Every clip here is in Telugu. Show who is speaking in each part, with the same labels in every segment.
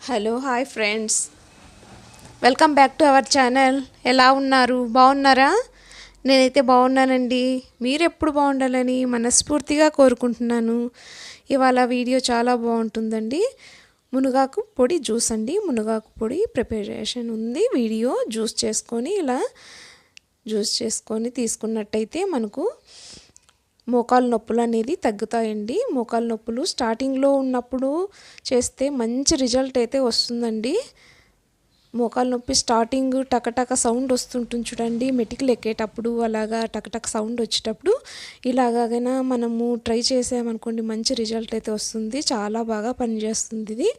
Speaker 1: Hello hi friends welcome back to our channel ఎలా ఉన్నారు? బాగున్నారా? నేనైతే బాగున్నానండి. మీరు ఎప్పుడు బాగుండాలని మనస్ఫూర్తిగా కోరుకుంటున్నాను. ఇవాళ వీడియో చాలా బాగుంటుందండి. మునగాకు పొడి జ్యూస్ అండి. మునగాకు పొడి ప్రిపరేషన్ ఉంది. వీడియో జ్యూస్ చేసుకొని ఇలా జ్యూస్ చేసుకొని తీసుకున్నట్టయితే మనకు మోకాలు నొప్పులు అనేది తగ్గుతాయండి. మోకాలు నొప్పులు స్టార్టింగ్లో ఉన్నప్పుడు చేస్తే మంచి రిజల్ట్ అయితే వస్తుందండి. మోకాలు నొప్పి స్టార్టింగ్ టకటక సౌండ్ వస్తుంటుంది చూడండి. మెటికలు ఎక్కేటప్పుడు అలాగా టకటక సౌండ్ వచ్చేటప్పుడు ఇలాగైనా మనము ట్రై చేసామనుకోండి మంచి రిజల్ట్ అయితే వస్తుంది. చాలా బాగా పనిచేస్తుంది ఇది.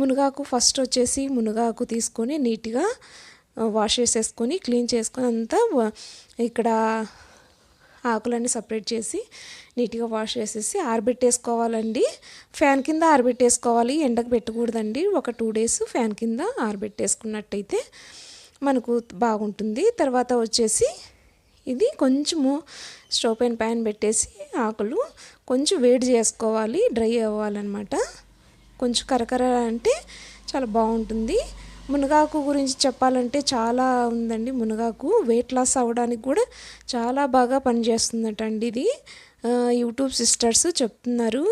Speaker 1: మునగాకు ఫస్ట్ వచ్చేసి మునగాకు తీసుకొని నీట్గా వాష్ చేసేసుకొని క్లీన్ చేసుకొని అంతా ఇక్కడ ఆకులన్నీ సపరేట్ చేసి నీట్గా వాష్ చేసేసి ఆరబెట్టేసుకోవాలండి. ఫ్యాన్ కింద ఆరబెట్టేసుకోవాలి ఎండకు పెట్టకూడదండి. ఒక టూ డేస్ ఫ్యాన్ కింద ఆరబెట్టేసుకున్నట్టయితే మనకు బాగుంటుంది. తర్వాత వచ్చేసి ఇది కొంచెము స్టవ్ పైన ప్యాన్ పెట్టేసి ఆకులు కొంచెం వేడి చేసుకోవాలి డ్రై అవ్వాలన్నమాట. కొంచెం కరకర అంటే చాలా బాగుంటుంది. మునగాకు గురించి చెప్పాలంటే చాలా ఉందండి. మునగాకు వెయిట్ లాస్ అవ్వడానికి కూడా చాలా బాగా పనిచేస్తుందట అండి ఇది. యూట్యూబ్ సిస్టర్స్ చెప్తున్నారు.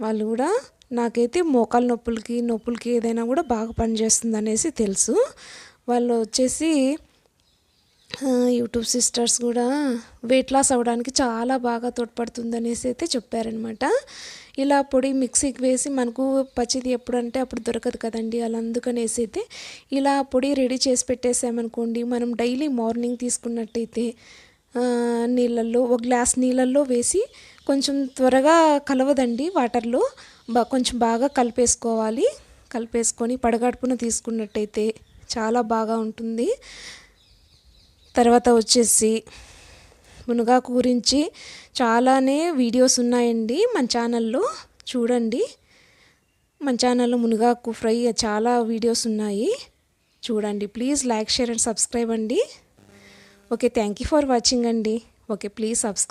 Speaker 1: వాళ్ళు కూడా నాకైతే మోకాల నొప్పులకి నొప్పులకి ఏదైనా కూడా బాగా పనిచేస్తుంది అనేసి తెలుసు. వాళ్ళు వచ్చేసి యూట్యూబ్ సిస్టర్స్ కూడా వెయిట్ లాస్ అవ్వడానికి చాలా బాగా తోడ్పడుతుంది అనేసి అయితే చెప్పారనమాట ఇలా పొడి మిక్సీకి వేసి మనకు పచ్చిది ఎప్పుడంటే అప్పుడు దొరకదు కదండి అలా అందుకనేసి అయితే ఇలా పొడి రెడీ చేసి పెట్టేసామనుకోండి మనం డైలీ మార్నింగ్ తీసుకున్నట్టయితే నీళ్ళల్లో ఒక గ్లాస్ నీళ్ళల్లో వేసి కొంచెం త్వరగా కలవదండి వాటర్లో బా కొంచెం బాగా కలిపేసుకోవాలి. కలిపేసుకొని పడగడుపున తీసుకున్నట్టయితే చాలా బాగా ఉంటుంది. తర్వాత వచ్చేసి మునగాకు గురించి చాలానే వీడియోస్ ఉన్నాయండి మన ఛానల్లో. చూడండి. మన ఛానల్లో మునగాకు ఫ్రై చాలా వీడియోస్ ఉన్నాయి. చూడండి. Please like share and subscribe అండి. Okay thank you for watching అండి. Okay please subscribe